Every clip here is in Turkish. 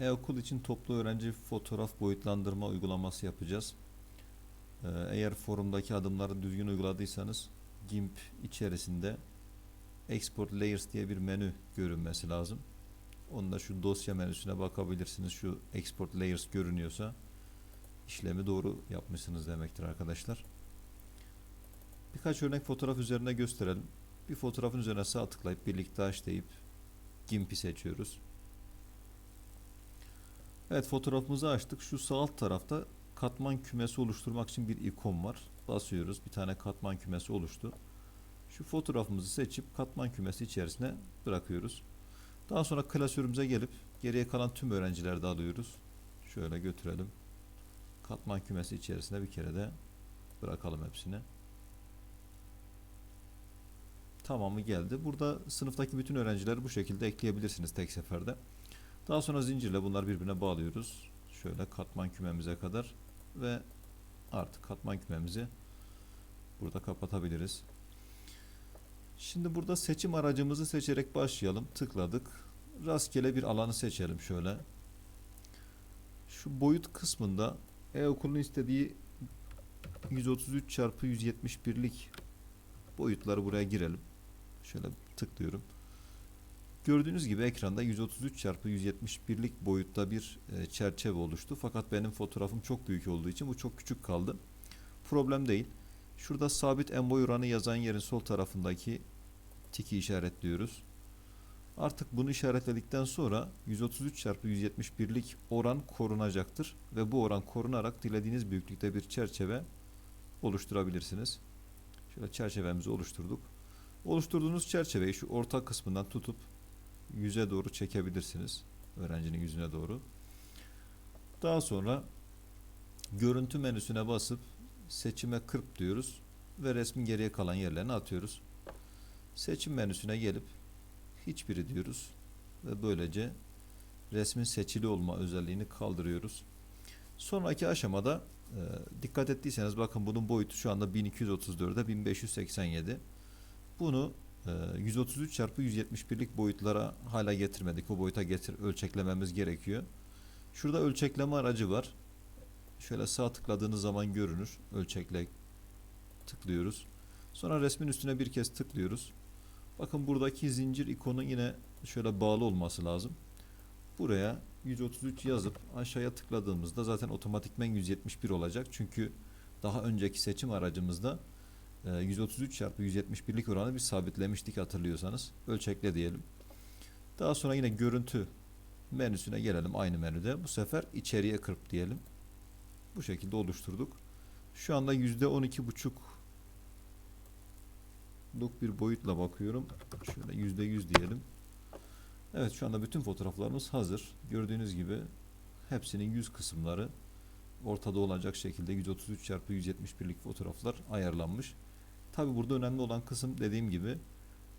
E-okul için toplu öğrenci fotoğraf boyutlandırma uygulaması yapacağız. Ee, Eğer forumdaki adımları düzgün uyguladıysanız GIMP içerisinde Export Layers diye bir menü görünmesi lazım. Onda şu dosya menüsüne bakabilirsiniz. Şu Export Layers görünüyorsa işlemi doğru yapmışsınız demektir arkadaşlar. Birkaç örnek fotoğraf üzerine gösterelim. Bir fotoğrafın üzerine sağ tıklayıp birlikte aç deyip GIMP'i seçiyoruz. Evet fotoğrafımızı açtık. Şu sağ alt tarafta katman kümesi oluşturmak için bir ikon var. Basıyoruz. Bir tane katman kümesi oluştu. Şu fotoğrafımızı seçip katman kümesi içerisine bırakıyoruz. Daha sonra klasörümüze gelip geriye kalan tüm öğrencileri de alıyoruz. Şöyle götürelim. Katman kümesi içerisine bir kere de bırakalım hepsini. Tamamı geldi. Burada sınıftaki bütün öğrencileri bu şekilde ekleyebilirsiniz tek seferde. Daha sonra zincirle bunları birbirine bağlıyoruz. Şöyle katman kümemize kadar ve artık katman kümemizi burada kapatabiliriz. Şimdi burada seçim aracımızı seçerek başlayalım. Tıkladık. Rastgele bir alanı seçelim şöyle. Şu boyut kısmında e-okulun istediği 133 çarpı 171'lik boyutları buraya girelim. Şöyle tıklıyorum. Gördüğünüz gibi ekranda 133 çarpı 171'lik boyutta bir e, çerçeve oluştu. Fakat benim fotoğrafım çok büyük olduğu için bu çok küçük kaldı. Problem değil. Şurada sabit en boy oranı yazan yerin sol tarafındaki tiki işaretliyoruz. Artık bunu işaretledikten sonra 133 çarpı 171'lik oran korunacaktır ve bu oran korunarak dilediğiniz büyüklükte bir çerçeve oluşturabilirsiniz. Şöyle çerçevemizi oluşturduk. Oluşturduğunuz çerçeveyi şu orta kısmından tutup yüze doğru çekebilirsiniz. Öğrencinin yüzüne doğru. Daha sonra görüntü menüsüne basıp seçime kırp diyoruz ve resmin geriye kalan yerlerine atıyoruz. Seçim menüsüne gelip hiçbiri diyoruz ve böylece resmin seçili olma özelliğini kaldırıyoruz. Sonraki aşamada e, dikkat ettiyseniz bakın bunun boyutu şu anda 1234'e 1587. Bunu 133 çarpı 171'lik boyutlara hala getirmedik. O boyuta getir ölçeklememiz gerekiyor. Şurada ölçekleme aracı var. Şöyle sağ tıkladığınız zaman görünür. Ölçekle tıklıyoruz. Sonra resmin üstüne bir kez tıklıyoruz. Bakın buradaki zincir ikonu yine şöyle bağlı olması lazım. Buraya 133 yazıp aşağıya tıkladığımızda zaten otomatikmen 171 olacak. Çünkü daha önceki seçim aracımızda 133 çarpı 171'lik oranı bir sabitlemiştik hatırlıyorsanız. Ölçekle diyelim. Daha sonra yine görüntü menüsüne gelelim aynı menüde. Bu sefer içeriye kırp diyelim. Bu şekilde oluşturduk. Şu anda %12,5 luk bir boyutla bakıyorum. Şöyle %100 diyelim. Evet şu anda bütün fotoğraflarımız hazır. Gördüğünüz gibi hepsinin yüz kısımları ortada olacak şekilde 133 çarpı 171'lik fotoğraflar ayarlanmış. Tabi burada önemli olan kısım dediğim gibi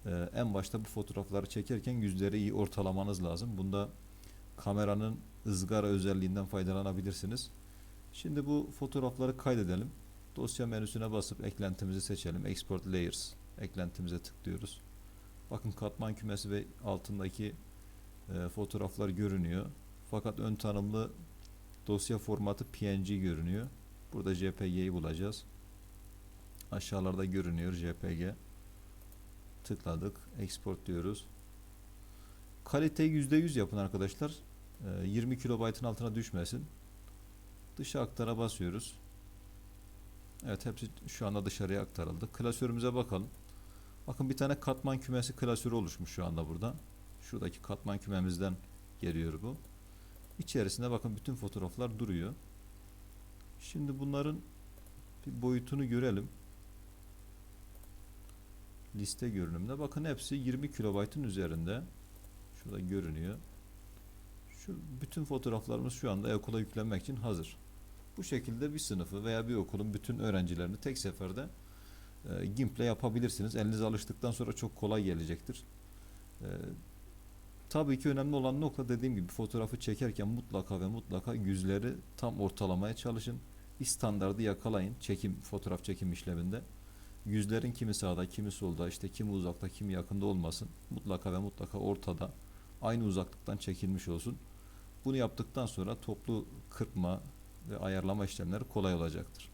e, en başta bu fotoğrafları çekerken yüzleri iyi ortalamanız lazım. Bunda kameranın ızgara özelliğinden faydalanabilirsiniz. Şimdi bu fotoğrafları kaydedelim. Dosya menüsüne basıp eklentimizi seçelim. Export Layers eklentimize tıklıyoruz. Bakın katman kümesi ve altındaki e, fotoğraflar görünüyor. Fakat ön tanımlı dosya formatı PNG görünüyor. Burada JPG'yi bulacağız. Aşağılarda görünüyor JPG. Tıkladık. Export diyoruz. Kaliteyi %100 yapın arkadaşlar. E, 20 kilobaytın altına düşmesin. Dışa aktara basıyoruz. Evet hepsi şu anda dışarıya aktarıldı. Klasörümüze bakalım. Bakın bir tane katman kümesi klasörü oluşmuş şu anda burada. Şuradaki katman kümemizden geliyor bu. İçerisinde bakın bütün fotoğraflar duruyor. Şimdi bunların bir boyutunu görelim. Liste görünümde. Bakın hepsi 20 kilobaytın üzerinde. Şurada görünüyor. Şu bütün fotoğraflarımız şu anda okula yüklenmek için hazır. Bu şekilde bir sınıfı veya bir okulun bütün öğrencilerini tek seferde e, GIMP'le yapabilirsiniz. Eliniz alıştıktan sonra çok kolay gelecektir. E, tabii ki önemli olan nokta dediğim gibi fotoğrafı çekerken mutlaka ve mutlaka yüzleri tam ortalamaya çalışın. Standardı yakalayın çekim fotoğraf çekim işleminde. Yüzlerin kimi sağda, kimi solda, işte kimi uzakta, kimi yakında olmasın. Mutlaka ve mutlaka ortada aynı uzaklıktan çekilmiş olsun. Bunu yaptıktan sonra toplu kırpma ve ayarlama işlemleri kolay olacaktır.